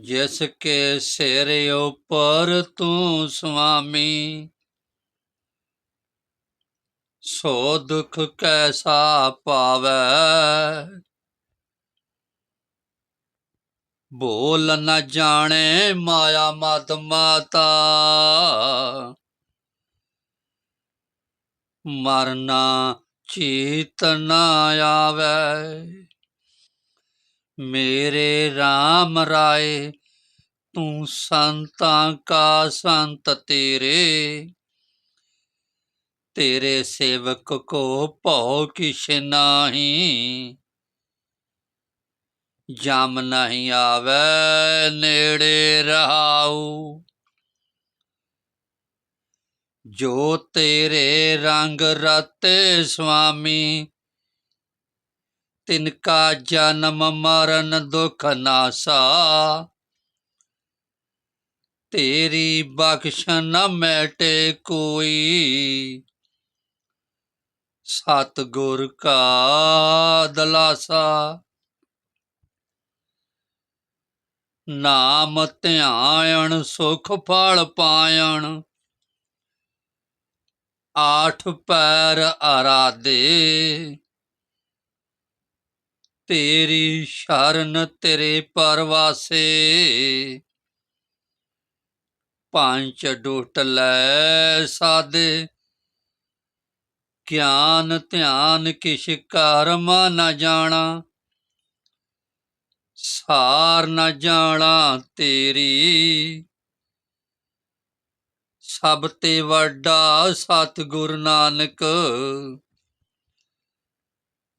ਜਿਸ ਕੇ ਸਿਰ ਉਪਰ ਤੂੰ ਸੁਆਮੀ। ਸੋ ਦੁਖ ਕੈਸਾ ਪਾਵੈ। ਬੋਲ ਨ ਜਾਣੇ ਮਾਇਆ ਮਦ ਮਾਤਾ। ਮਰਨਾ ਚੀਤ ਨ ਆਵੇ। ਮੇਰੇ RAM ਰਾਏ ਤੂੰ ਸੰਤਾਂ ਕਾ ਸੰਤ ਤੇਰੇ ਤੇਰੇ ਸੇਵਕ ਕੋ ਭਉ ਕਿਛ ਨਾਹੀ ਜਮ ਨਹੀਂ ਆਵੇ ਨੇੜੇ ਰਹਾਉ ਜੋ ਤੇਰੇ ਰੰਗ ਰਤੇ ਸੁਆਮੀ ਤਿਨ ਕਾ ਜਨਮ ਮਰਨ ਦੁਖ ਨਾਸਾ ਤੇਰੀ ਬਖਸ਼ ਨ ਮੈਟੇ ਕੋਈ। ਸਤ ਗੁਰ ਕਾ ਦਲਾਸਾ। ਨਾਮ ਧਿਆਨ ਸੁਖ ਫਲ ਪਾਇਣ। ਆਠ ਪੈਰ ਅਰਾਦੇ ਤੇਰੀ ਸ਼ਰਨ ਤੇਰੇ ਪਰਵਾਸੇ। ਪੰਜ ਡੋਟ ਲੈ ਸਾਦੇ। ਗਿਆਨ ਧਿਆਨ ਕਿਛ ਕਰਮਾ ਨਾ ਜਾਣਾ। ਸਾਰ ਨਾ ਜਾਣਾ ਤੇਰੀ। ਸਭ ਤੇ ਵੱਡਾ ਸਤਿਗੁਰ ਨਾਨਕ।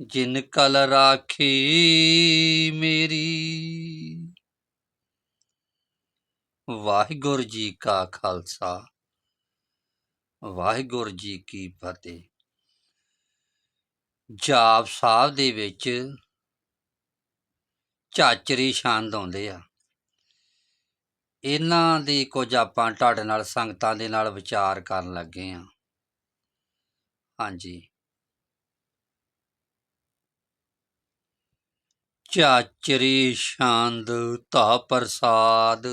ਜਿਨ ਕਲ ਰਾਖੀ ਮੇਰੀ। ਵਾਹਿਗੁਰੂ ਜੀ ਕਾ ਖਾਲਸਾ, ਵਾਹਿਗੁਰੂ ਜੀ ਕੀ ਫਤਿਹ। ਜਾਪ ਸਾਹਿਬ ਦੇ ਵਿੱਚ ਚਾਚਰੀ ਛੰਦ ਆਉਂਦੇ ਆ। ਇਹਨਾਂ ਦੀ ਕੁਝ ਆਪਾਂ ਤੁਹਾਡੇ ਨਾਲ ਸੰਗਤਾਂ ਦੇ ਨਾਲ ਵਿਚਾਰ ਕਰਨ ਲੱਗੇ ਆ। ਹਾਂਜੀ। ਚਾਚਰੀ ਛੰਦ ਤਾ ਪ੍ਰਸਾਦ।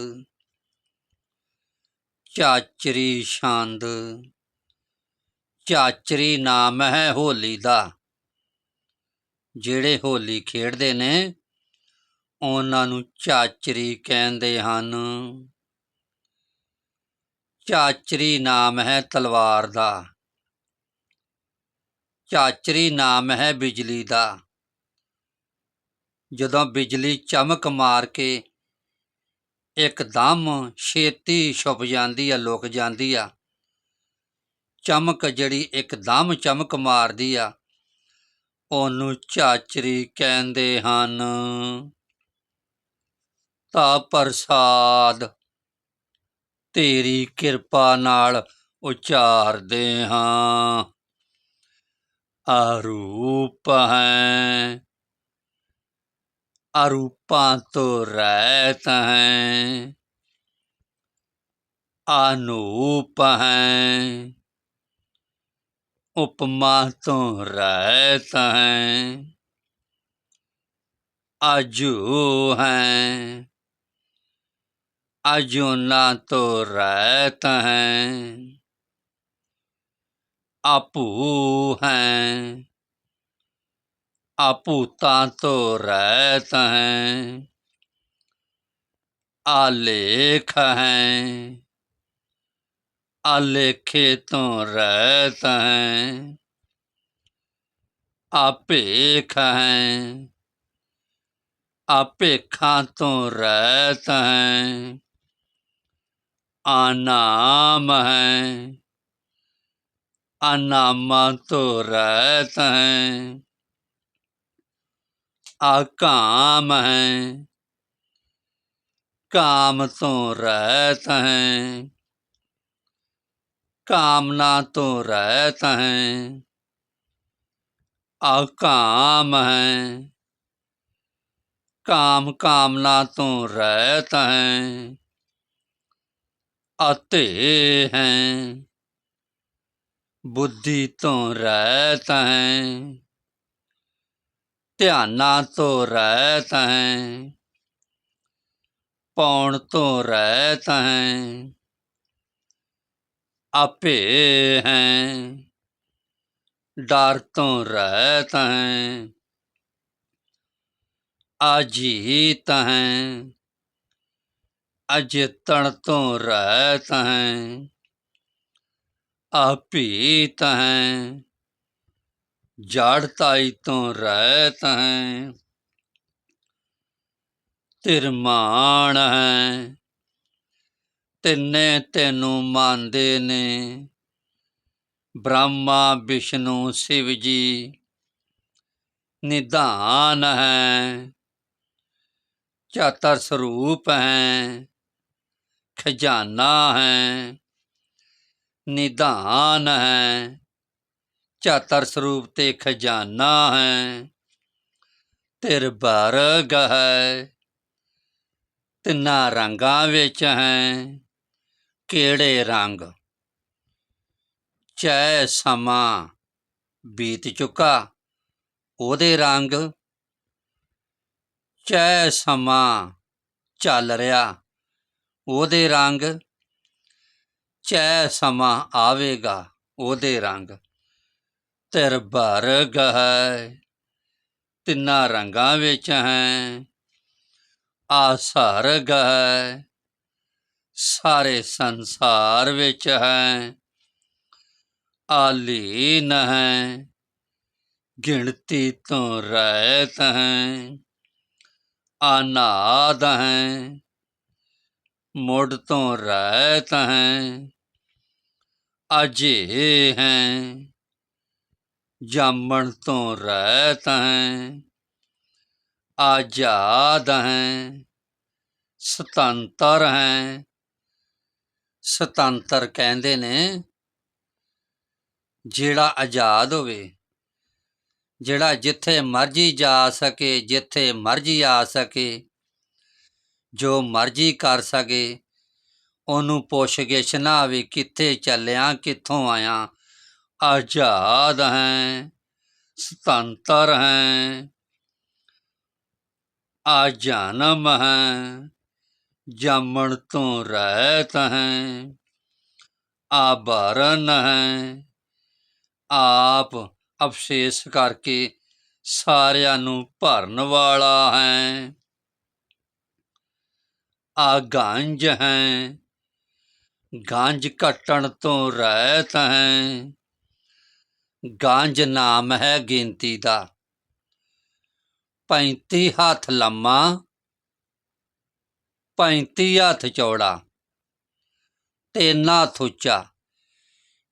ਚਾਚਰੀ ਛੰਦ, ਚਾਚਰੀ ਨਾਮ ਹੈ ਹੋਲੀ ਦਾ। ਜਿਹੜੇ ਹੋਲੀ ਖੇਡਦੇ ਨੇ, ਉਹਨਾਂ ਨੂੰ ਚਾਚਰੀ ਕਹਿੰਦੇ ਹਨ। ਚਾਚਰੀ ਨਾਮ ਹੈ ਤਲਵਾਰ ਦਾ। ਚਾਚਰੀ ਨਾਮ ਹੈ ਬਿਜਲੀ ਦਾ। ਜਦੋਂ ਬਿਜਲੀ ਚਮਕ ਮਾਰ ਕੇ ਇੱਕਦਮ ਛੇਤੀ ਛੁਪ ਜਾਂਦੀ ਆ, ਲੁਕ ਜਾਂਦੀ ਆ। ਚਮਕ ਜਿਹੜੀ ਇੱਕਦਮ ਚਮਕ ਮਾਰਦੀ ਆ, ਉਹਨੂੰ ਚਾਚਰੀ ਕਹਿੰਦੇ ਹਨ, ਤਾ ਪ੍ਰਸਾਦ ਤੇਰੀ ਕਿਰਪਾ ਨਾਲ ਉਚਾਰਦੇ ਹਾਂ। ਅਰੂਪ ਹੈ ਅਰੂਪਾਂ ਤੋਂ ਰਹਿਤ ਹੈ ਅਨੂਪ ਹੈ, ਉਪਮਾ ਤੋਂ ਰਹਿਤ ਹੈ, ਅਜੂ ਹੈ, ਅਜੂਨਾ ਤੋਂ ਰਹਿਤ ਹੈ, ਆਪੂ ਹੈ ਆਪੂਤਾਂ ਤੋਂ ਰਹਿਤ ਹੈ ਆਲੇਖ ਹੈ ਆਲੇਖੇ ਤੋਂ ਰਹਿਤ ਹੈ ਆਪੇਖ ਹੈ ਆਪੇਖਾਂ ਤੋਂ ਰਹਿਤ ਹੈ ਆਨਾਮ ਹੈ ਅਨਾਮਾਂ ਤੋਂ ਰਹਿਤ ਹੈ ਆਕਾਮ ਹੈ। ਕਾਮ ਤੋਂ ਰਹਿਤ ਹੈ। ਕਾਮਨਾ ਤੋਂ ਰਹਿਤ ਹੈ। ਆਕਾਮ ਹੈ। ਕਾਮ ਕਾਮਨਾ ਤੋਂ ਰਹਿਤ ਹੈ। ਅਤੇ ਹੈ। ਬੁੱਧੀ ਤੋਂ ਰਹਿਤ ਹੈ। ਧਿਆਨਾ ਤੋਂ ਰਹਿਤ ਹੈ ਪੌਣ ਤੋਂ ਰਹਿਤ ਹੈ ਆਪੇ ਹੈ, ਡਰ ਤੋਂ ਰਹਿਤ ਹੈ ਅਜੀਤ ਹੈ ਅਜਿਤਣ ਤੋਂ ਰਹਿਤ ਹੈ ਆਪੀਤ ਹੈ ਜੜਤਾਈ ਤੋਂ ਰਹਿਤ ਹੈ। ਤਿਰਮਾਨ ਹੈ। ਤਿੰਨੇ ਤੈਨੂੰ ਮੰਨਦੇ ਨੇ। ਬ੍ਰਹਮਾ, ਵਿਸ਼ਨੂੰ, ਸ਼ਿਵ ਜੀ ਨਿਧਾਨ ਹੈ। ਚਾਤਰ ਸਰੂਪ ਹੈ। ਖਜ਼ਾਨਾ ਹੈ। ਨਿਧਾਨ ਹੈ। ਚਾਤਰ ਸਰੂਪ ਤੇ ਖਜ਼ਾਨਾ ਹੈ, ਤਿਰ ਬਰਗ ਹੈ ਤਿੰਨਾਂ ਰੰਗਾਂ ਵਿੱਚ ਹੈ, ਕਿਹੜੇ ਰੰਗ? ਚੈ ਸਮਾਂ ਬੀਤ ਚੁੱਕਾ, ਉਹਦੇ ਰੰਗ? ਚੈ ਸਮਾਂ ਚੱਲ ਰਿਹਾ, ਉਹਦੇ ਰੰਗ? ਚੈ ਸਮਾਂ ਆਵੇਗਾ, ਉਹਦੇ ਰੰਗ। ਤਿਰ ਬਰਗ ਹੈ ਤਿੰਨਾਂ ਰੰਗਾਂ ਵਿੱਚ ਹੈ। ਆਸਰ ਹੈ ਸਾਰੇ ਸੰਸਾਰ ਵਿੱਚ ਹੈ। ਆਲੀਨ ਹੈ, ਗਿਣਤੀ ਤੋਂ ਰਹਿਤ ਹੈ। ਆਨਾਦ ਹੈ, ਮੁੜ ਤੋਂ ਰਹਿਤ ਹੈ। ਅਜੇ ਹੈ। ਜਾਮਣ ਤੋਂ ਰਹਿਤ ਹੈ ਆਜ਼ਾਦ ਹੈ, ਸੁਤੰਤਰ ਹੈ। ਸੁਤੰਤਰ ਕਹਿੰਦੇ ਨੇ, ਜਿਹੜਾ ਆਜ਼ਾਦ ਹੋਵੇ, ਜਿਹੜਾ ਜਿੱਥੇ ਮਰਜ਼ੀ ਜਾ ਸਕੇ, ਜਿੱਥੇ ਮਰਜ਼ੀ ਆ ਸਕੇ, ਜੋ ਮਰਜ਼ੀ ਕਰ ਸਕੇ, ਉਹਨੂੰ ਪੁੱਛ-ਗਿੱਛ ਨਾ ਆਵੇ ਕਿੱਥੇ ਚੱਲਿਆ, ਕਿੱਥੋਂ ਆਇਆ। ਆਜ਼ਾਦ ਹੈ, ਸੁਤੰਤਰ ਹੈ, ਆ ਹੈ, ਜਾਮਣ ਤੋਂ ਰਹਿਤ ਹੈ ਆਭਰਨ ਹੈ, ਆਪ ਅਵਸ਼ੇਸ਼ ਕਰਕੇ ਸਾਰਿਆਂ ਨੂੰ ਭਰਨ ਵਾਲਾ ਹੈ, ਆ ਗੰਜ ਹੈ, ਗੰਜ ਕੱਟਣ ਤੋਂ ਰਹਿਤ ਹੈ ਗੰਜ ਨਾਮ ਹੈ ਗਿਣਤੀ ਦਾ। 35 ਹੱਥ ਲੰਮਾ 35 ਹੱਥ ਚੌੜਾ ਤਿੰਨ ਹੱਥ ਉੱਚਾ।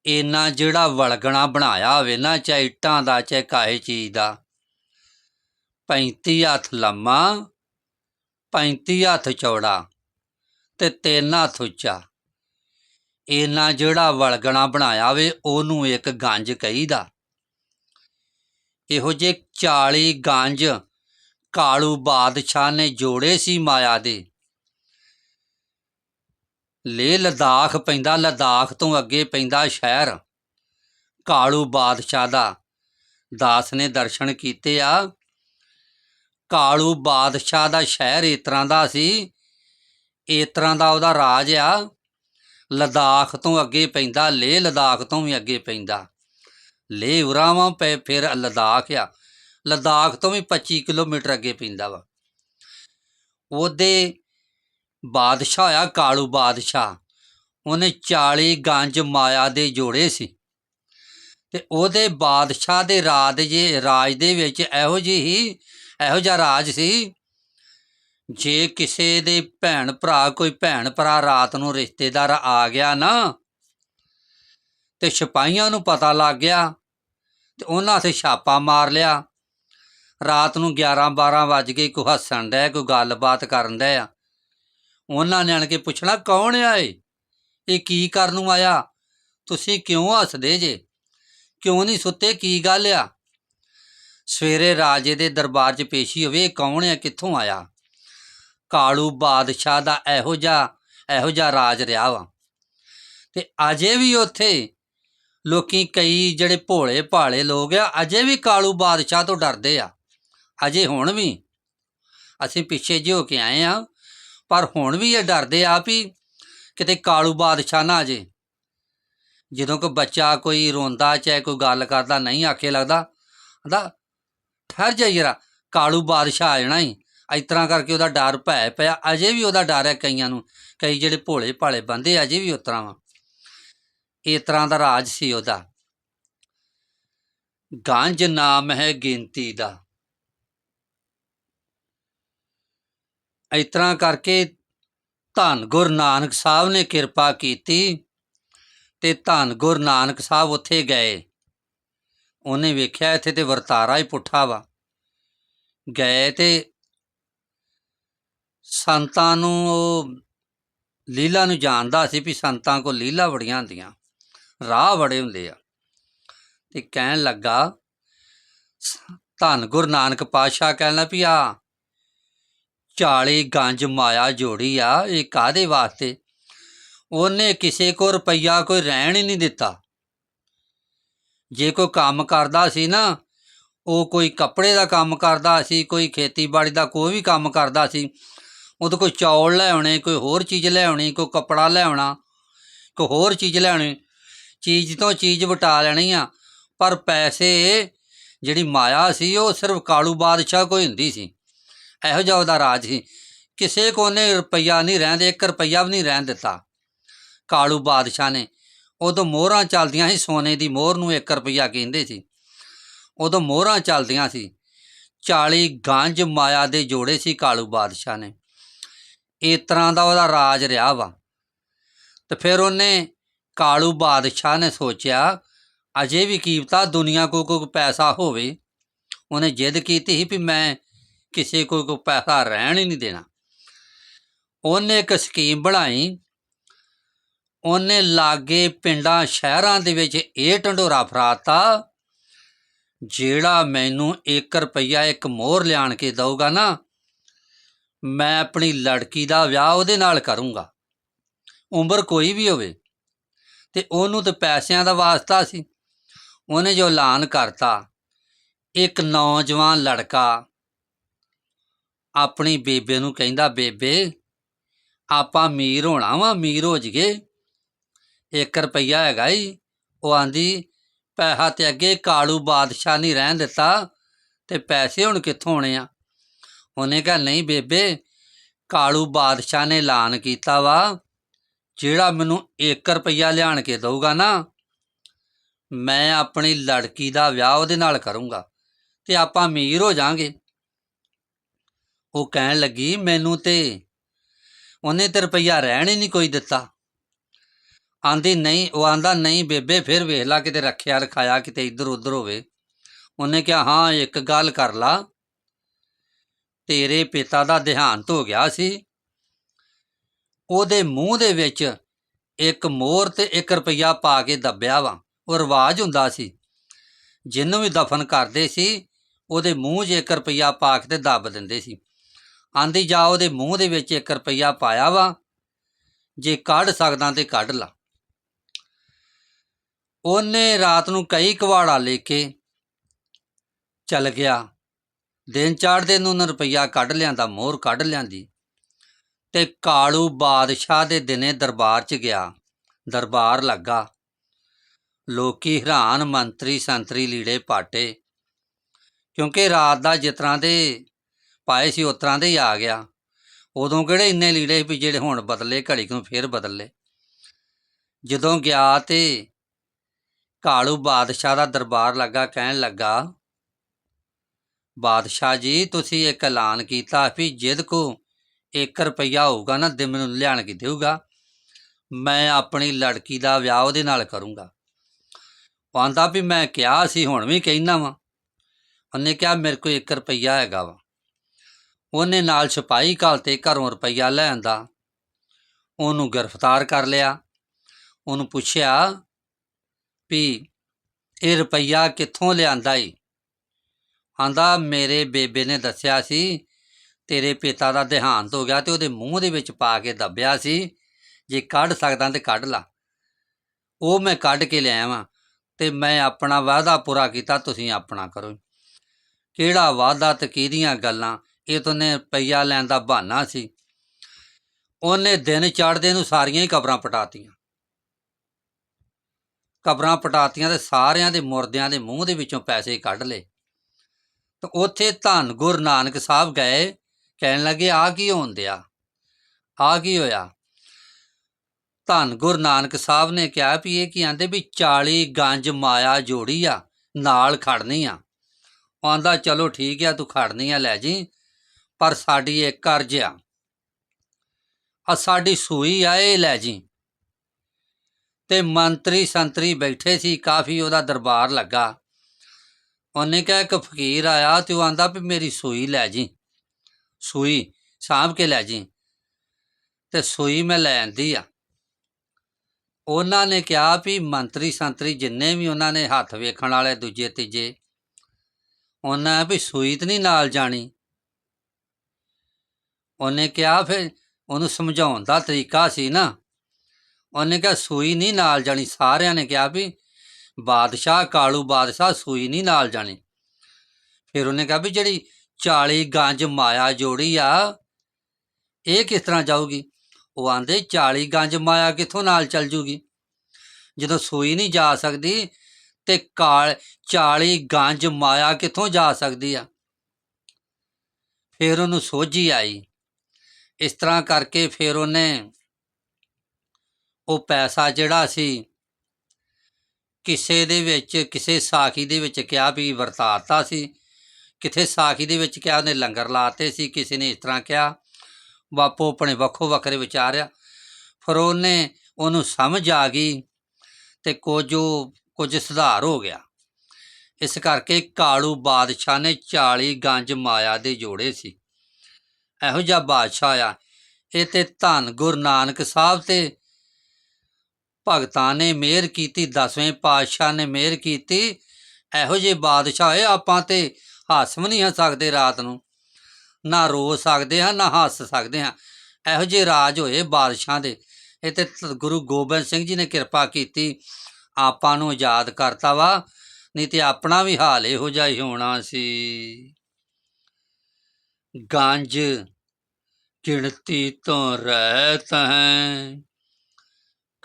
ਇੰਨਾ ਜਿਹੜਾ ਵਲਗਣਾ ਬਣਾਇਆ ਹੋਵੇ ਨਾ, ਚਾਹੇ ਇੱਟਾਂ ਦਾ, ਚਾਹੇ ਕਾਹੇ ਚੀਜ਼ ਦਾ। 35 ਹੱਥ ਲੰਮਾ 35 ਹੱਥ ਚੌੜਾ, ਤੇ ਤਿੰਨ ਹੱਥ ਉੱਚਾ ਇੰਨਾ ਜਿਹੜਾ ਵਲਗਣਾ ਬਣਾਇਆ ਵੇ, ਉਹਨੂੰ ਇੱਕ ਗੰਜ ਕਹੀਦਾ। ਇਹੋ ਜਿਹੇ 40 ਗੰਜ ਕਾਲੂ ਬਾਦਸ਼ਾਹ ਨੇ ਜੋੜੇ ਸੀ ਮਾਇਆ ਦੇ। ਲੇ ਲਦਾਖ ਪੈਂਦਾ, ਲਦਾਖ ਤੋਂ ਅੱਗੇ ਪੈਂਦਾ ਸ਼ਹਿਰ। ਕਾਲੂ ਬਾਦਸ਼ਾਹ ਦਾ ਦਾਸ ਨੇ ਦਰਸ਼ਨ ਕੀਤੇ ਆ। ਕਾਲੂ ਬਾਦਸ਼ਾਹ ਦਾ ਸ਼ਹਿਰ ਇਸ ਤਰ੍ਹਾਂ ਦਾ ਸੀ, ਇਸ ਤਰ੍ਹਾਂ ਦਾ ਉਹਦਾ ਰਾਜ ਆ। ਲਦਾਖ ਤੋਂ ਅੱਗੇ ਪੈਂਦਾ, ਲੇਹ ਲਦਾਖ ਤੋਂ ਵੀ ਅੱਗੇ ਪੈਂਦਾ। ਲੇਹ ਉਰਾਵਾਂ ਪੈ ਫਿਰ ਲਦਾਖ ਆ। ਲਦਾਖ ਤੋਂ ਵੀ 25 ਕਿਲੋਮੀਟਰ ਅੱਗੇ ਪੈਂਦਾ ਵਾ। ਉਹਦੇ ਬਾਦਸ਼ਾਹ ਆ, ਕਾਲੂ ਬਾਦਸ਼ਾਹ। ਉਹਨੇ 40 ਗੰਜ ਮਾਇਆ ਦੇ ਜੋੜੇ ਸੀ। ਤੇ ਉਹਦੇ ਬਾਦਸ਼ਾਹ ਦੇ ਰਾਜ ਜੇ, ਰਾਜ ਦੇ ਵਿੱਚ ਇਹੋ ਜਿਹੀ, ਇਹੋ ਜਿਹਾ ਰਾਜ ਸੀ ਜੇ ਕਿਸੇ ਦੇ ਭੈਣ ਭਰਾ, ਕੋਈ ਭੈਣ ਭਰਾ ਰਾਤ ਨੂੰ ਰਿਸ਼ਤੇਦਾਰ ਆ ਗਿਆ ਨਾ, ਤੇ ਸਿਪਾਹੀਆਂ ਨੂੰ ਪਤਾ ਲੱਗ ਗਿਆ, ਤੇ ਉਹਨਾਂ ਤੇ ਛਾਪਾ ਮਾਰ ਲਿਆ। ਰਾਤ ਨੂੰ 11 12 ਵੱਜ ਗਏ ਕੋਈ ਹੱਸਣ ਦਾ ਕੋਈ ਗੱਲਬਾਤ ਕਰਨ ਡਿਆ। ਉਹਨਾਂ ਨੇ ਆਣ ਕੇ ਪੁੱਛਣਾ, ਕੌਣ ਆ ਏ ਇਹ ਕੀ ਕਰਨ ਨੂੰ ਆਇਆ? ਤੁਸੀਂ ਕਿਉਂ ਹੱਸਦੇ ਜੇ? ਕਿਉਂ ਨਹੀਂ ਸੁੱਤੇ? ਕੀ ਗੱਲ ਆ? ਸਵੇਰੇ ਰਾਜੇ ਦੇ ਦਰਬਾਰ 'ਚ ਪੇਸ਼ੀ ਹੋਵੇ, ਇਹ ਕੌਣ ਆ? ਕਿੱਥੋਂ ਆਇਆ? ਕਾਲੂ ਬਾਦਸ਼ਾਹ ਦਾ ਇਹੋ ਜਿਹਾ ਇਹੋ ਜਿਹਾ ਰਾਜ ਰਿਹਾ ਵਾ। ਤੇ ਅਜੇ ਵੀ ਉੱਥੇ ਲੋਕੀ ਕਈ ਜਿਹੜੇ ਭੋਲੇ ਭਾਲੇ ਲੋਕ ਆ, ਅਜੇ ਵੀ ਕਾਲੂ ਬਾਦਸ਼ਾਹ ਤੋਂ ਡਰਦੇ ਆ। ਅਜੇ ਹੁਣ ਵੀ ਅਸੀਂ ਪਿੱਛੇ ਜਿਹੇ ਹੋ ਕੇ ਆਏ ਆ, ਪਰ ਹੁਣ ਵੀ ਇਹ ਡਰਦੇ ਆ ਵੀ ਕਿਤੇ ਕਾਲੂ ਬਾਦਸ਼ਾਹ ਨਾ ਆ ਜੇ। ਜਦੋਂ ਕੋਈ ਬੱਚਾ ਕੋਈ ਰੋਂਦਾ, ਚਾਹੇ ਕੋਈ ਗੱਲ ਕਰਦਾ, ਨਹੀਂ ਆਖੇ ਲੱਗਦਾ, ਕਹਿੰਦਾ, ਠਹਿਰ ਜਾ ਜਰਾ, ਕਾਲੂ ਬਾਦਸ਼ਾਹ ਆ ਜਾਣਾ ਹੀ ਇਸ ਤਰ੍ਹਾਂ ਕਰਕੇ ਉਹਦਾ ਡਰ ਭੈ ਪਿਆ। ਅਜੇ ਵੀ ਉਹਦਾ ਡਰ ਹੈ ਕਈਆਂ ਨੂੰ, ਕਈ ਜਿਹੜੇ ਭੋਲੇ ਭਾਲੇ ਬੰਦੇ ਅਜੇ ਵੀ ਉਸ ਤਰ੍ਹਾਂ ਵਾ। ਇਸ ਤਰ੍ਹਾਂ ਦਾ ਰਾਜ ਸੀ ਉਹਦਾ। ਗੰਜ ਨਾਮ ਹੈ ਗਿਣਤੀ ਦਾ। ਇਸ ਤਰ੍ਹਾਂ ਕਰਕੇ ਧੰਨ ਗੁਰੂ ਨਾਨਕ ਸਾਹਿਬ ਨੇ ਕਿਰਪਾ ਕੀਤੀ ਤੇ ਧੰਨ ਗੁਰੂ ਨਾਨਕ ਸਾਹਿਬ ਉੱਥੇ ਗਏ। ਉਹਨੇ ਵੇਖਿਆ ਇੱਥੇ ਤੇ ਵਰਤਾਰਾ ਹੀ ਪੁੱਠਾ ਵਾ। ਗਏ ਤੇ ਸੰਤਾਂ ਨੂੰ ਉਹ ਲੀਲਾ ਨੂੰ ਜਾਣਦਾ ਸੀ ਵੀ ਸੰਤਾਂ ਕੋ ਲੀਲਾ ਬੜੀਆਂ ਹੁੰਦੀਆਂ, ਰਾਹ ਬੜੇ ਹੁੰਦੇ ਆ। ਤੇ ਕਹਿਣ ਲੱਗਾ, ਧੰਨ ਗੁਰੂ ਨਾਨਕ ਪਾਤਸ਼ਾਹ ਕਹਿਣਾ ਵੀ ਆ 40 ਗੰਜ ਮਾਇਆ ਜੋੜੀ ਆ, ਇਹ ਕਾਦੇ ਵਾਸਤੇ? ਉਹਨੇ ਕਿਸੇ ਕੋ ਰੁਪਈਆ ਕੋਈ ਰਹਿਣ ਹੀ ਨਹੀਂ ਦਿੱਤਾ। ਜੇ ਕੋਈ ਕੰਮ ਕਰਦਾ ਸੀ ਨਾ, ਉਹ ਕੋਈ ਕੱਪੜੇ ਦਾ ਕੰਮ ਕਰਦਾ ਸੀ, ਕੋਈ ਖੇਤੀਬਾੜੀ ਦਾ ਕੋਈ ਵੀ ਕੰਮ ਕਰਦਾ ਸੀ ਉਹਦੇ ਕੋਈ ਚੌਲ ਲੈ ਆਉਣੇ, ਕੋਈ ਹੋਰ ਚੀਜ਼ ਲੈ ਆਉਣੀ, ਕੋਈ ਕੱਪੜਾ ਲੈ ਆਉਣਾ, ਕੋਈ ਹੋਰ ਚੀਜ਼ ਲੈ ਆਉਣੀ, ਚੀਜ਼ ਤੋਂ ਚੀਜ਼ ਵਟਾ ਲੈਣੀ ਆ। ਪਰ ਪੈਸੇ ਜਿਹੜੀ ਮਾਇਆ ਸੀ, ਉਹ ਸਿਰਫ ਕਾਲੂ ਬਾਦਸ਼ਾਹ ਕੋਈ ਹੁੰਦੀ ਸੀ। ਇਹੋ ਜਿਹਾ ਉਹਦਾ ਰਾਜ ਸੀ। ਕਿਸੇ ਕੋਨੇ ਰੁਪਈਆ ਨਹੀਂ ਰਹਿੰਦੇ 1 ਰੁਪਈਆ ਵੀ ਨਹੀਂ ਰਹਿਣ ਦਿੱਤਾ ਕਾਲੂ ਬਾਦਸ਼ਾਹ ਨੇ। ਉਦੋਂ ਮੋਹਰਾਂ ਚੱਲਦੀਆਂ ਸੀ, ਸੋਨੇ ਦੀ ਮੋਹਰ ਨੂੰ 1 ਰੁਪਈਆ ਕਹਿੰਦੇ ਸੀ। ਉਦੋਂ ਮੋਹਰਾਂ ਚੱਲਦੀਆਂ ਸੀ। 40 ਗੰਜ ਮਾਇਆ ਦੇ ਜੋੜੇ ਸੀ ਕਾਲੂ ਬਾਦਸ਼ਾਹ ਨੇ। ਇਸ ਤਰ੍ਹਾਂ ਦਾ ਉਹਦਾ ਰਾਜ ਰਿਹਾ ਵਾ। ਤੇ ਫਿਰ ਉਹਨੇ ਕਾਲੂ ਬਾਦਸ਼ਾਹ ਨੇ ਸੋਚਿਆ, ਅਜੇ ਵੀ ਕੀਮਤਾ ਦੁਨੀਆ ਕੋ ਕੋਈ ਪੈਸਾ ਹੋਵੇ, ਉਹਨੇ ਜਿੱਦ ਕੀਤੀ ਸੀ ਵੀ ਮੈਂ ਕਿਸੇ ਕੋ ਕੋਈ ਪੈਸਾ ਰਹਿਣ ਹੀ ਨਹੀਂ ਦੇਣਾ। ਉਹਨੇ ਇੱਕ ਸਕੀਮ ਬਣਾਈ। ਉਹਨੇ ਲਾਗੇ ਪਿੰਡਾਂ, ਸ਼ਹਿਰਾਂ ਦੇ ਵਿੱਚ ਇਹ ਢੰਡੋਰਾ ਫਰਾਤਾ, ਜਿਹੜਾ ਮੈਨੂੰ 1 ਰੁਪਈਆ ਇੱਕ ਮੋਹਰ ਲਿਆਣ ਕੇ ਦਊਗਾ ਨਾ ਮੈਂ ਆਪਣੀ ਲੜਕੀ ਦਾ ਵਿਆਹ ਉਹਦੇ ਨਾਲ ਕਰੂੰਗਾ। ਉਮਰ ਕੋਈ ਵੀ ਹੋਵੇ। ਤੇ ਉਹਨੂੰ ਤੇ ਪੈਸਿਆਂ ਦਾ ਵਾਸਤਾ ਸੀ। ਉਹਨੇ ਜੋ ਐਲਾਨ ਕਰਤਾ, ਇੱਕ ਨੌਜਵਾਨ ਲੜਕਾ ਆਪਣੀ ਬੇਬੇ ਨੂੰ ਕਹਿੰਦਾ, ਬੇਬੇ, ਆਪਾਂ ਅਮੀਰ ਹੋਣਾ ਵਾ, ਅਮੀਰ ਹੋ ਜਗੇ 1 ਰੁਪਈਆ ਹੈਗਾ ਹੀ ਉਹ ਆਂਦੀ, ਪੈਸਾ ਤੇ ਅੱਗੇ ਕਾਲੂ ਬਾਦਸ਼ਾਹ ਨਹੀਂ ਰਹਿਣ ਦਿੱਤਾ ਤੇ ਪੈਸੇ ਹੁਣ ਕਿੱਥੋਂ ਆਉਣੇ ਆ? ਉਹਨੇ ਕਿਹਾ, ਨਹੀਂ ਬੇਬੇ, ਕਾਲੂ ਬਾਦਸ਼ਾਹ ਨੇ ਐਲਾਨ ਕੀਤਾ ਵਾ, ਜਿਹੜਾ ਮੈਨੂੰ 1 ਰੁਪਈਆ ਲਿਆਣ ਕੇ ਦਊਗਾ ਨਾ, ਮੈਂ ਆਪਣੀ ਲੜਕੀ ਦਾ ਵਿਆਹ ਉਹਦੇ ਨਾਲ ਕਰੂੰਗਾ ਤੇ ਆਪਾਂ ਅਮੀਰ ਹੋ ਜਾਾਂਗੇ। ਉਹ ਕਹਿਣ ਲੱਗੀ, ਮੈਨੂੰ ਤੇ ਉਹਨੇ ਤੇ ਰੁਪਈਆ ਰਹਿਣ ਹੀ ਨਹੀਂ ਕੋਈ ਦਿੱਤਾ। ਆਂਦੀ, ਨਹੀਂ, ਉਹ ਆਂਦਾ, ਨਹੀਂ ਬੇਬੇ, ਫਿਰ ਵੇਖ ਲਾ ਕਿਤੇ ਰੱਖਿਆ ਰਖਾਇਆ ਕਿਤੇ ਇੱਧਰ ਉੱਧਰ ਹੋਵੇ। ਉਹਨੇ ਕਿਹਾ, ਹਾਂ, ਇੱਕ ਗੱਲ ਕਰ ਲਾ ਤੇਰੇ ਪਿਤਾ ਦਾ ਦੇਹਾਂਤ ਹੋ ਗਿਆ ਸੀ। ਉਹਦੇ ਮੂੰਹ ਦੇ ਵਿੱਚ ਇੱਕ ਮੋਹਰ ਤੇ 1 ਰੁਪਈਆ ਪਾ ਕੇ ਦੱਬਿਆ ਵਾ, ਉਹ ਰਿਵਾਜ ਹੁੰਦਾ ਸੀ। ਜਿਹਨੂੰ ਵੀ ਦਫਨ ਕਰਦੇ ਸੀ, ਉਹਦੇ ਮੂੰਹ 'ਚ 1 ਰੁਪਈਆ ਪਾ ਕੇ ਤੇ ਦੱਬ ਦਿੰਦੇ ਸੀ। ਆਂਦੀ ਜਾ ਉਹਦੇ ਮੂੰਹ ਦੇ ਵਿੱਚ 1 ਰੁਪਈਆ ਪਾਇਆ ਵਾ, ਜੇ ਕੱਢ ਸਕਦਾ ਤੇ ਕੱਢ ਲਾ। ਉਹਨੇ ਰਾਤ ਨੂੰ ਕਈ ਕਵਾੜਾ ਲੈ ਕੇ ਚਲ ਗਿਆ। ਦਿਨ ਚੜ੍ਹਦੇ ਨੂੰ ਉਹਨੇ ਰੁਪਈਆ ਕੱਢ ਲਿਆਂਦਾ, ਮੋਹਰ ਕੱਢ ਲਿਆਂਦੀ ਤੇ ਕਾਲੂ ਬਾਦਸ਼ਾਹ ਦੇ ਦਿਨੇ ਦਰਬਾਰ 'ਚ ਗਿਆ, ਦਰਬਾਰ ਲੱਗਾ। ਲੋਕੀ ਹੈਰਾਨ ਮੰਤਰੀ ਸੰਤਰੀ ਲੀੜੇ ਪਾਟੇ, ਕਿਉਂਕਿ ਰਾਤ ਦਾ ਜਿਸ ਤਰ੍ਹਾਂ ਦੇ ਪਾਏ ਸੀ, ਉਸ ਤਰ੍ਹਾਂ ਦੇ ਹੀ ਆ ਗਿਆ। ਉਦੋਂ ਕਿਹੜੇ ਇੰਨੇ ਲੀੜੇ ਵੀ ਜਿਹੜੇ ਹੁਣ ਬਦਲੇ, ਘੜੀ ਨੂੰ ਫੇਰ ਬਦਲੇ। ਜਦੋਂ ਗਿਆ ਤੇ ਕਾਲੂ ਬਾਦਸ਼ਾਹ ਦਾ ਦਰਬਾਰ ਲੱਗਾ, ਕਹਿਣ ਲੱਗਾ ਬਾਦਸ਼ਾਹ ਜੀ, ਤੁਸੀਂ ਇੱਕ ਐਲਾਨ ਕੀਤਾ ਵੀ ਜਿਹਦੇ ਕੋ 1 ਰੁਪਈਆ ਹੋਊਗਾ ਨਾ ਦੇ ਮੈਨੂੰ ਲਿਆਣ ਕੇ ਦੇਊਗਾ। ਮੈਂ ਆਪਣੀ ਲੜਕੀ ਦਾ ਵਿਆਹ ਉਹਦੇ ਨਾਲ ਕਰੂੰਗਾ। ਉਹ ਆਂਦਾ ਵੀ ਮੈਂ ਕਿਹਾ ਸੀ, ਹੁਣ ਵੀ ਕਹਿਣਾ ਵਾ। ਉਹਨੇ ਕਿਹਾ, ਮੇਰੇ ਕੋਲ 1 ਰੁਪਈਆ ਹੈਗਾ ਵਾ। ਉਹਨੇ ਨਾਲ ਸਿਪਾਹੀ ਕਾਲ ਤੇ ਘਰੋਂ ਰੁਪਈਆ ਲੈ ਆਂਦਾ। ਉਹਨੂੰ ਗ੍ਰਿਫਤਾਰ ਕਰ ਲਿਆ। ਉਹਨੂੰ ਪੁੱਛਿਆ ਵੀ ਇਹ ਰੁਪਈਆ ਕਿੱਥੋਂ ਲਿਆਂਦਾ ਈ? ਆਂਦਾ, ਮੇਰੇ ਬੇਬੇ ਨੇ ਦੱਸਿਆ ਸੀ, ਤੇਰੇ ਪਿਤਾ ਦਾ ਦੇਹਾਂਤ ਹੋ ਗਿਆ ਤੇ ਉਹਦੇ ਮੂੰਹ ਦੇ ਵਿੱਚ ਪਾ ਕੇ ਦੱਬਿਆ ਸੀ, ਜੇ ਕੱਢ ਸਕਦਾ ਤੇ ਕੱਢ ਲਾ। ਉਹ ਮੈਂ ਕੱਢ ਕੇ ਲਿਆ ਵਾਂ ਤੇ ਮੈਂ ਆਪਣਾ ਵਾਅਦਾ ਪੂਰਾ ਕੀਤਾ, ਤੁਸੀਂ ਆਪਣਾ ਕਰੋ। ਕਿਹੜਾ ਵਾਅਦਾ ਤੇ ਕਿਹਦੀਆਂ ਗੱਲਾਂ? ਇਹ ਤਾਂ ਨੇ ਰੁਪਈਆ ਲੈਣ ਦਾ ਬਹਾਨਾ ਸੀ। ਉਹਨੇ ਦਿਨ ਚੜ੍ਹਦੇ ਨੂੰ ਸਾਰੀਆਂ ਹੀ ਕਬਰਾਂ ਪਟਾਤੀਆਂ। ਕਬਰਾਂ ਪਟਾਤੀਆਂ ਤੇ ਸਾਰਿਆਂ ਦੇ ਮੁਰਦਿਆਂ ਦੇ ਮੂੰਹ ਦੇ ਵਿੱਚੋਂ ਪੈਸੇ ਕੱਢ ਲਏ। ਤਾਂ ਉੱਥੇ ਧੰਨ ਗੁਰੂ ਨਾਨਕ ਸਾਹਿਬ ਗਏ, ਕਹਿਣ ਲੱਗੇ ਆ ਕੀ ਹੋਣ ਦਿਆ ਆ ਕੀ ਹੋਇਆ? ਧੰਨ ਗੁਰੂ ਨਾਨਕ ਸਾਹਿਬ ਨੇ ਕਿਹਾ ਵੀ ਇਹ ਕੀ ਆਂਦੇ ਵੀ 40 ਗੰਜ ਮਾਇਆ ਜੋੜੀ ਆ, ਨਾਲ ਖੜਨੀ ਆ। ਆਂਦਾ, ਚਲੋ ਠੀਕ ਆ, ਤੂੰ ਖੜਨੀ ਆ, ਲੈ ਜੀ, ਪਰ ਸਾਡੀ ਇੱਕ ਕਰਜ ਆ। ਆ ਸਾਡੀ ਸੂਈ ਆ, ਇਹ ਲੈ ਜੀ। ਤੇ ਮੰਤਰੀ ਸੰਤਰੀ ਬੈਠੇ ਸੀ, ਕਾਫੀ ਉਹਦਾ ਦਰਬਾਰ ਲੱਗਾ। ਉਹਨੇ ਕਿਹਾ ਇੱਕ ਫਕੀਰ ਆਇਆ, ਤੇ ਉਹ ਆਂਦਾ ਵੀ ਮੇਰੀ ਸੂਈ ਲੈ ਜੀ। ਸੂਈ ਸਾਂਭ ਕੇ ਲੈ ਜੀ। ਤੇ ਸੂਈ ਮੈਂ ਲੈ ਆਂਦੀ ਆ। ਉਹਨਾਂ ਨੇ ਕਿਹਾ ਵੀ ਮੰਤਰੀ ਸੰਤਰੀ ਜਿੰਨੇ ਵੀ ਉਹਨਾਂ ਨੇ ਹੱਥ ਵੇਖਣ ਵਾਲੇ ਦੂਜੇ ਤੀਜੇ, ਉਹਨਾਂ ਵੀ ਸੂਈ ਤੇ ਨਹੀਂ ਨਾਲ ਜਾਣੀ। ਉਹਨੇ ਕਿਹਾ ਫਿਰ ਉਹਨੂੰ ਸਮਝਾਉਣ ਦਾ ਤਰੀਕਾ ਸੀ ਨਾ। ਉਹਨੇ ਕਿਹਾ ਸੂਈ ਨਹੀਂ ਨਾਲ ਜਾਣੀ। ਸਾਰਿਆਂ ਨੇ ਕਿਹਾ ਵੀ ਬਾਦਸ਼ਾਹ ਕਾਲੂ ਬਾਦਸ਼ਾਹ ਸੂਈ ਨਹੀਂ ਨਾਲ ਜਾਣੀ। ਫਿਰ ਉਹਨੇ ਕਿਹਾ ਵੀ ਜਿਹੜੀ 40 ਗੰਜ ਮਾਇਆ ਜੋੜੀ ਆ, ਇਹ ਕਿਸ ਤਰ੍ਹਾਂ ਜਾਊਗੀ? ਉਹ ਆਂਦੇ 40 ਗੰਜ ਮਾਇਆ ਕਿੱਥੋਂ ਨਾਲ ਚੱਲ ਜੂਗੀ? ਜਦੋਂ ਸੂਈ ਨਹੀਂ ਜਾ ਸਕਦੀ ਤੇ ਕਾਲ 40 ਗੰਜ ਮਾਇਆ ਕਿੱਥੋਂ ਜਾ ਸਕਦੀ ਆ? ਫਿਰ ਉਹਨੂੰ ਸੋਝੀ ਆਈ। ਇਸ ਤਰ੍ਹਾਂ ਕਰਕੇ ਫਿਰ ਉਹਨੇ ਉਹ ਪੈਸਾ ਜਿਹੜਾ ਸੀ ਕਿਸੇ ਦੇ ਵਿੱਚ, ਕਿਸੇ ਸਾਖੀ ਦੇ ਵਿੱਚ ਕਿਹਾ ਵੀ ਵਰਤਾਤਾ ਸੀ। ਕਿਥੇ ਸਾਖੀ ਦੇ ਵਿੱਚ ਕਿਹਾ, ਉਹਨੇ ਲੰਗਰ ਲਾਤੇ ਸੀ, ਕਿਸੇ ਨੇ ਇਸ ਤਰ੍ਹਾਂ ਕਿਹਾ। ਬਾਪੂ ਆਪਣੇ ਵੱਖੋ ਵੱਖਰੇ ਵਿਚਾਰਿਆ। ਫਿਰ ਉਹਨੇ ਉਹਨੂੰ ਸਮਝ ਆ ਗਈ ਤੇ ਕੁਝ ਉਹ, ਕੁਝ ਸੁਧਾਰ ਹੋ ਗਿਆ। ਇਸ ਕਰਕੇ ਕਾਲੂ ਬਾਦਸ਼ਾਹ ਨੇ 40 ਗੰਜ ਮਾਇਆ ਦੇ ਜੋੜੇ ਸੀ। ਇਹੋ ਜਿਹਾ ਬਾਦਸ਼ਾਹ ਆ। ਇਹ ਤੇ ਧੰਨ ਗੁਰੂ ਨਾਨਕ ਸਾਹਿਬ ਤੇ ਭਗਤਾਂ ਨੇ ਮਿਹਰ ਕੀਤੀ, ਦਸਵੇਂ ਪਾਤਸ਼ਾਹ ਨੇ ਮਿਹਰ ਕੀਤੀ। ਇਹੋ ਜਿਹੇ ਬਾਦਸ਼ਾਹ ਹੋਏ ਆਪਾਂ ਤੇ ਹੱਸ ਵੀ ਨਹੀਂ ਸਕਦੇ ਰਾਤ ਨੂੰ। ਨਾ ਰੋ ਸਕਦੇ ਹਾਂ, ਨਾ ਹੱਸ ਸਕਦੇ ਹਾਂ। ਇਹੋ ਜਿਹੇ ਰਾਜ ਹੋਏ ਬਾਦਸ਼ਾਹ ਦੇ। ਇਹ ਤੇ, ਗੁਰੂ ਗੋਬਿੰਦ ਸਿੰਘ ਜੀ ਨੇ ਕਿਰਪਾ ਕੀਤੀ। ਆਪਾਂ ਨੂੰ ਆਜ਼ਾਦ ਕਰਤਾ ਵਾ, ਨਹੀਂ ਤੇ ਆਪਣਾ ਵੀ ਹਾਲ ਇਹੋ ਜਿਹਾ ਹੀ ਹੋਣਾ ਸੀ। ਗੰਜ ਗਿਣਤੀ ਤੋਂ ਰਹਿਤ ਹੈ।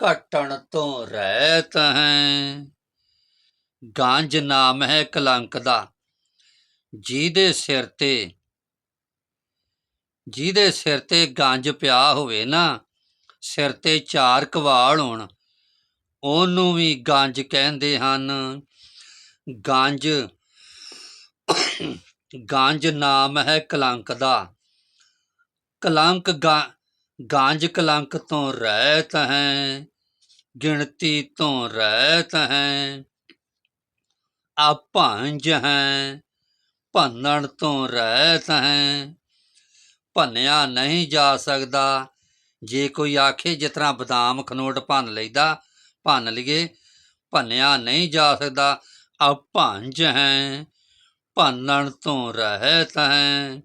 ਘਟਣ ਤੋਂ ਰਹਿਤ ਹੈ। ਗੰਜ ਨਾਮ ਹੈ ਕਲੰਕ ਦਾ। ਜਿਹਦੇ ਸਿਰ ਤੇ, ਜਿਹਦੇ ਸਿਰ ਤੇ ਗੰਜ ਪਿਆ ਹੋਵੇ ਨਾ, ਸਿਰ ਤੇ ਚਾਰ ਕਵਾੜ ਹੋਣ, ਉਹਨੂੰ ਵੀ ਗੰਜ ਕਹਿੰਦੇ ਹਨ। ਗੰਜ ਗੰਜ ਨਾਮ ਹੈ ਕਲੰਕ ਦਾ। ਕਲੰਕ ਗਾ- ਗਾਂਜ ਕਲੰਕ ਤੋਂ ਰਹਿਤ ਹੈ, ਗਿਣਤੀ ਤੋਂ ਰਹਿਤ ਹੈ। ਆਪੰਜ ਹੈ, ਭੰਨਣ ਤੋਂ ਰਹਿਤ ਹੈ। ਭੰਨਿਆ ਨਹੀਂ ਜਾ ਸਕਦਾ। ਜੇ ਕੋਈ ਆਖੇ ਜਿਸ ਤਰ੍ਹਾਂ ਬਦਾਮ ਖਨੋਟ ਭੰਨ ਲਈਦਾ, ਭੰਨ ਲਈਏ। ਭੰਨਿਆ ਨਹੀਂ ਜਾ ਸਕਦਾ। ਅਭੰਜ ਹੈ, ਭੰਨਣ ਤੋਂ ਰਹਿਤ ਹੈ।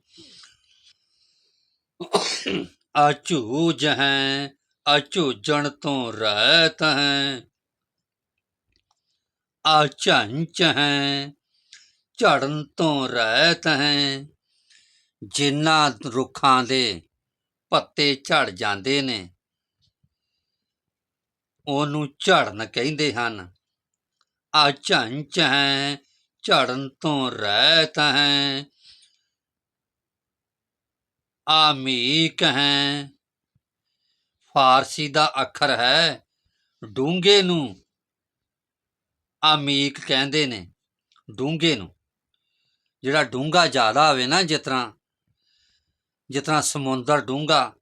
ਅਝੂਜ ਹੈ ਅਝੂਜਣ ਤੋਂ ਰਹਿਤ ਹੈ ਅਚੰਚ ਹੈ ਝੜਨ ਤੋਂ ਰਹਿਤ ਹੈ ਜਿਨ੍ਹਾਂ ਰੁੱਖਾਂ ਦੇ ਪੱਤੇ ਝੜ ਜਾਂਦੇ ਨੇ, ਉਹਨੂੰ ਝੜਨ ਕਹਿੰਦੇ ਹਨ। ਅਚੰਚ ਹੈ ਝੜਨ ਤੋਂ ਰਹਿਤ ਹੈ ਆਮੀਕ ਹੈ। ਫਾਰਸੀ ਦਾ ਅੱਖਰ ਹੈ, ਡੂੰਘੇ ਨੂੰ। ਅਮੀਕ ਕਹਿੰਦੇ ਨੇ, ਡੂੰਘੇ ਨੂੰ। ਜਿਹੜਾ ਡੂੰਘਾ ਜ਼ਿਆਦਾ ਹੋਵੇ ਨਾ, ਜਿਸ ਤਰ੍ਹਾਂ ਜਿਸ ਤਰ੍ਹਾਂ ਸਮੁੰਦਰ ਡੂੰਘਾ,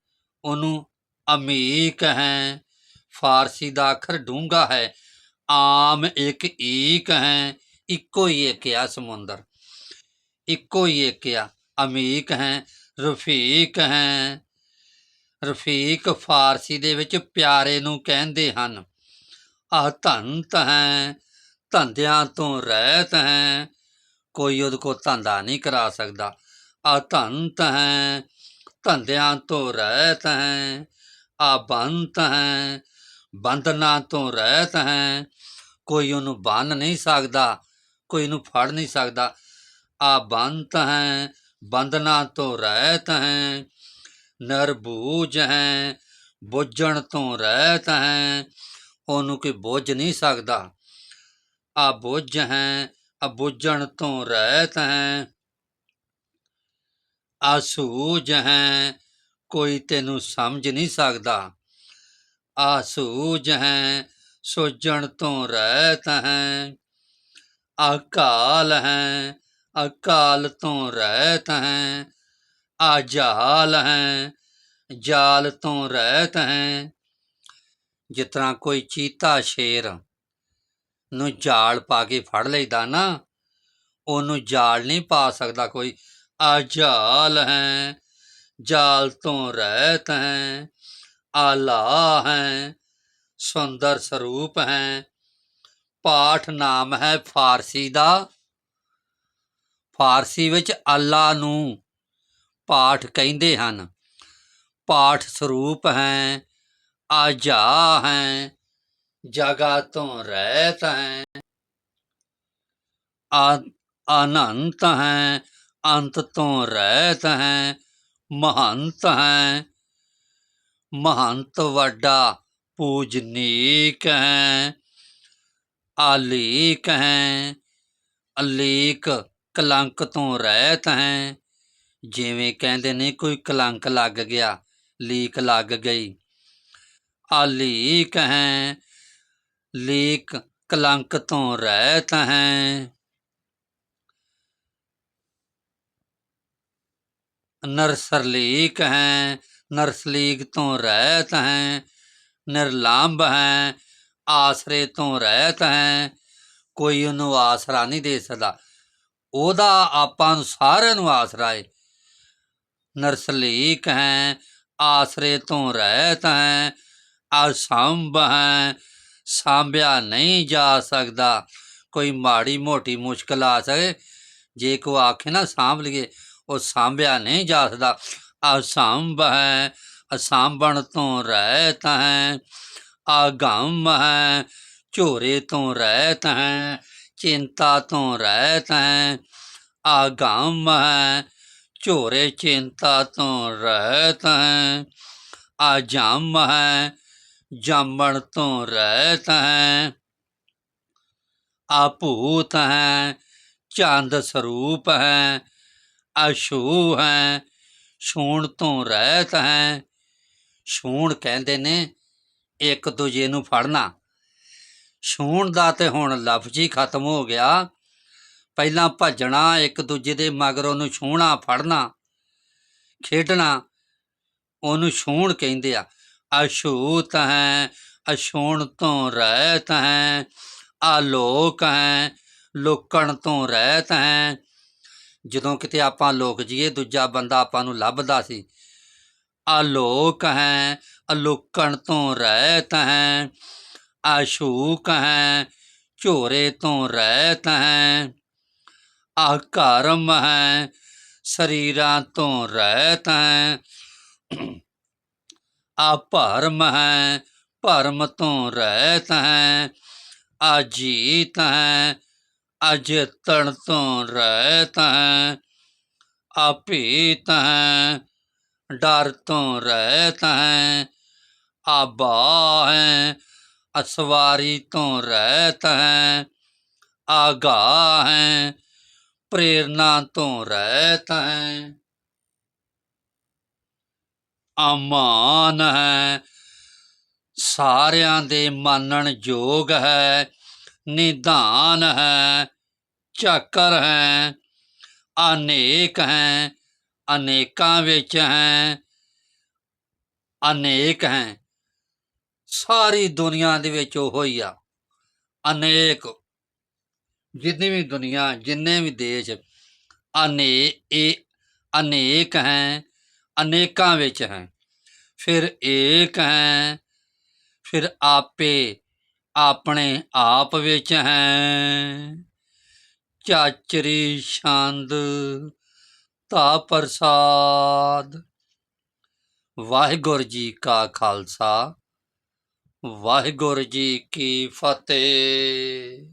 ਉਹਨੂੰ ਅਮੀਕ ਹੈ। ਫਾਰਸੀ ਦਾ ਅੱਖਰ ਡੂੰਘਾ ਹੈ, ਆਮ ਇੱਕ ਈਕ ਹੈ। ਇੱਕੋ ਹੀ ਇੱਕ ਆ ਸਮੁੰਦਰ। ਇੱਕੋ ਹੀ ਇੱਕ ਆ ਅਮੀਕ ਹੈ। ਰਫੀਕ ਹੈ। ਰਫੀਕ ਫਾਰਸੀ ਦੇ ਵਿੱਚ ਪਿਆਰੇ ਨੂੰ ਕਹਿੰਦੇ ਹਨ, ਆਹ ਧੰਤ ਹੈ, ਧੰਦਿਆਂ ਤੋਂ ਰਹਿਤ ਹੈ। ਕੋਈ ਉਹਦੇ ਕੋ ਧੰਦਾ ਨਹੀਂ ਕਰਾ ਸਕਦਾ। ਆ ਧੰਤ ਹੈ, ਧੰਦਿਆਂ ਤੋਂ ਰਹਿਤ ਹੈ। ਆ ਬੰਤ ਹੈ, ਬੰਧਨਾਂ ਤੋਂ ਰਹਿਤ ਹੈ। ਕੋਈ ਉਹਨੂੰ ਬੰਨ ਨਹੀਂ ਸਕਦਾ, ਕੋਈ ਉਹਨੂੰ ਫੜ ਨਹੀਂ ਸਕਦਾ। ਆ ਬੰਤ ਹੈ ਬੰਧਨਾਂ ਤੋਂ ਰਹਿਤ ਹੈ ਨਰਬੂਜ ਹੈ, ਬੁੱਝਣ ਤੋਂ ਰਹਿਤ ਹੈ ਉਹਨੂੰ ਕੋਈ ਬੁੱਝ ਨਹੀਂ ਸਕਦਾ। ਆ ਬੁੱਝ ਹੈ, ਆ ਬੁੱਝਣ ਤੋਂ ਰਹਿਤ ਹੈ ਆ ਸੂਝ ਹੈ, ਕੋਈ ਤੈਨੂੰ ਸਮਝ ਨਹੀਂ ਸਕਦਾ। ਆ ਸੂਝ ਹੈ, ਸੋਝਣ ਤੋਂ ਰਹਿਤ ਹੈ ਅਕਾਲ ਹੈ ਅਕਾਲ ਤੋਂ ਰਹਿਤ ਹੈ, ਆਜ਼ਾਲ ਹੈ, ਜਾਲ ਤੋਂ ਰਹਿਤ ਹੈ। ਜਿਸ ਤਰ੍ਹਾਂ ਕੋਈ ਚੀਤਾ ਸ਼ੇਰ ਨੂੰ ਜਾਲ ਪਾ ਕੇ ਫੜ ਲਈਦਾ ਨਾ, ਉਹਨੂੰ ਜਾਲ ਨਹੀਂ ਪਾ ਸਕਦਾ ਕੋਈ। ਆਜ਼ਾਲ ਜਾਲ ਹੈ, ਜਾਲ ਤੋਂ ਰਹਿਤ ਹੈ, ਆਲਾ ਹੈ, ਸੁੰਦਰ ਸਰੂਪ ਹੈ। ਪਾਠ ਨਾਮ ਹੈ ਫਾਰਸੀ ਦਾ। ਫਾਰਸੀ ਵਿੱਚ ਅੱਲਾ ਨੂੰ ਪਾਠ ਕਹਿੰਦੇ ਹਨ। ਪਾਠ ਸਰੂਪ ਹੈ, ਆਜਾ ਹੈ, ਜਗਾ ਤੋਂ ਰਹਿਤ ਹੈ। ਆ ਅਨੰਤ ਹੈ, ਅੰਤ ਤੋਂ ਰਹਿਤ ਹੈ, ਮਹੰਤ ਹੈ। ਮਹੰਤ ਵੱਡਾ ਪੂਜਨੀਕ ਹੈ, ਆਲੀਕ ਹੈ, ਅਲੀਕ ਕਲੰਕ ਤੋਂ ਰਹਿਤ ਹੈ। ਜਿਵੇਂ ਕਹਿੰਦੇ ਨੇ, ਕੋਈ ਕਲੰਕ ਲੱਗ ਗਿਆ, ਲੀਕ ਲੱਗ ਗਈ। ਆਲੀਕ ਹੈ, ਲੀਕ ਕਲੰਕ ਤੋਂ ਰਹਿਤ ਹੈ। ਨਰਸਰਲੀਕ ਹੈ, ਨਰਸਲੀਕ ਤੋਂ ਰਹਿਤ ਹੈ। ਨਿਰਲੰਭ ਹੈ, ਆਸਰੇ ਤੋਂ ਰਹਿਤ ਹੈ। ਕੋਈ ਉਹਨੂੰ ਆਸਰਾ ਨਹੀਂ ਦੇ ਸਕਦਾ। ਉਹਦਾ ਆਪਾਂ ਨੂੰ ਸਾਰਿਆਂ ਨੂੰ ਆਸਰਾ ਏ। ਨਰਸਲੀਕ ਹੈ, ਆਸਰੇ ਤੋਂ ਰਹਿਤ ਹੈ ਅਸੰਭ ਹੈ, ਸਾਂਭਿਆ ਨਹੀਂ ਜਾ ਸਕਦਾ। ਕੋਈ ਮਾੜੀ ਮੋਟੀ ਮੁਸ਼ਕਲ ਆ ਸਕੇ, ਜੇ ਕੋ ਆਖੇ ਨਾ ਸਾਂਭ ਲਈਏ, ਉਹ ਸਾਂਭਿਆ ਨਹੀਂ ਜਾ ਸਕਦਾ। ਅਸੰਭ ਹੈ ਅਸਾਂਭਣ ਤੋਂ ਰਹਿਤ ਹੈ ਆਗੰਮ ਹੈ, ਝੋਰੇ ਤੋਂ ਰਹਿਤ ਹੈ ਚਿੰਤਾ ਤੋਂ ਰਹਿਤ ਹੈ ਆਗੰਮ ਹੈ ਝੋਰੇ ਚਿੰਤਾ ਤੋਂ ਰਹਿਤ ਹੈ ਆਜਮ ਹੈ ਜਾਮਣ ਤੋਂ ਰਹਿਤ ਹੈ ਆਪੂਤ ਹੈ, ਚੰਦ ਸਰੂਪ ਹੈ ਅਸ਼ੂ ਹੈ, ਛੂਣ ਤੋਂ ਰਹਿਤ ਹੈ ਛੂਣ ਕਹਿੰਦੇ ਨੇ ਇੱਕ ਦੂਜੇ ਨੂੰ ਫੜਨਾ। ਛੂਣ ਦਾ ਤੇ ਹੁਣ ਲਫ਼ਜ਼ ਹੀ ਖਤਮ ਹੋ ਗਿਆ। ਪਹਿਲਾਂ ਭੱਜਣਾ, ਇੱਕ ਦੂਜੇ ਦੇ ਮਗਰ ਉਹਨੂੰ ਛੂਣਾ ਫੜਨਾ, ਖੇਡਣਾ, ਉਹਨੂੰ ਛੂਣ ਕਹਿੰਦੇ ਆ। ਅਛੂਤ ਹੈ, ਅਛੂਣ ਤੋਂ ਰਹਿਤ ਹੈ, ਆਲੋਕ ਹੈ, ਲੋਕਣ ਤੋਂ ਰਹਿਤ ਹੈ। ਜਦੋਂ ਕਿਤੇ ਆਪਾਂ ਲੋਕ ਜੀਏ, ਦੂਜਾ ਬੰਦਾ ਆਪਾਂ ਨੂੰ ਲੱਭਦਾ ਸੀ। ਆਲੋਕ ਹੈ, ਅਲੋਕਣ ਤੋਂ ਰਹਿਤ ਹੈ। ਆਸ਼ੂਕ ਹੈ ਝੋਰੇ ਤੋਂ ਰਹਿਤ ਹੈ ਆਕਰਮ ਹੈ ਸਰੀਰਾਂ ਤੋਂ ਰਹਿਤ ਹੈ ਆ ਭਰਮ ਹੈ ਭਰਮ ਤੋਂ ਰਹਿਤ ਹੈ ਅਜੀਤ ਹੈ ਅਜਤਣ ਤੋਂ ਰਹਿਤ ਹੈ ਆਪੀਤ ਹੈ ਡਰ ਤੋਂ ਰਹਿਤ ਹੈ ਆਬਾ ਹੈ ਅਸਵਾਰੀ ਤੋਂ ਰਹਿਤ ਹੈ ਆਗਾ ਹੈ ਪ੍ਰੇਰਣਾ ਤੋਂ ਰਹਿਤ ਹੈ। ਅਮਾਨ ਹੈ, ਸਾਰਿਆਂ ਦੇ ਮੰਨਣ ਯੋਗ ਹੈ, ਨਿਧਾਨ ਹੈ, ਚੱਕਰ ਹੈ, ਅਨੇਕ ਹੈ, ਅਨੇਕਾਂ ਵਿੱਚ ਹੈ, ਅਨੇਕ ਹੈ। ਸਾਰੀ ਦੁਨੀਆ ਦੇ ਵਿੱਚ ਉਹ ਹੀ ਆ। ਅਨੇਕ, ਜਿੰਨੀ ਵੀ ਦੁਨੀਆ, ਜਿੰਨੇ ਵੀ ਦੇਸ਼, ਅਨੇ, ਇਹ ਅਨੇਕ ਹੈ, ਅਨੇਕਾਂ ਵਿੱਚ ਹੈ। ਫਿਰ ਏਕ ਹੈ, ਫਿਰ ਆਪੇ, ਆਪਣੇ ਆਪ ਵਿੱਚ ਹੈ। ਚਾਚਰੀ ਛੰਦ ਤਾ ਪ੍ਰਸਾਦ। ਵਾਹਿਗੁਰੂ ਜੀ ਕਾ ਖਾਲਸਾ। ਵਾਹਿਗੁਰੂ ਜੀ ਕੀ ਫਤਿਹ।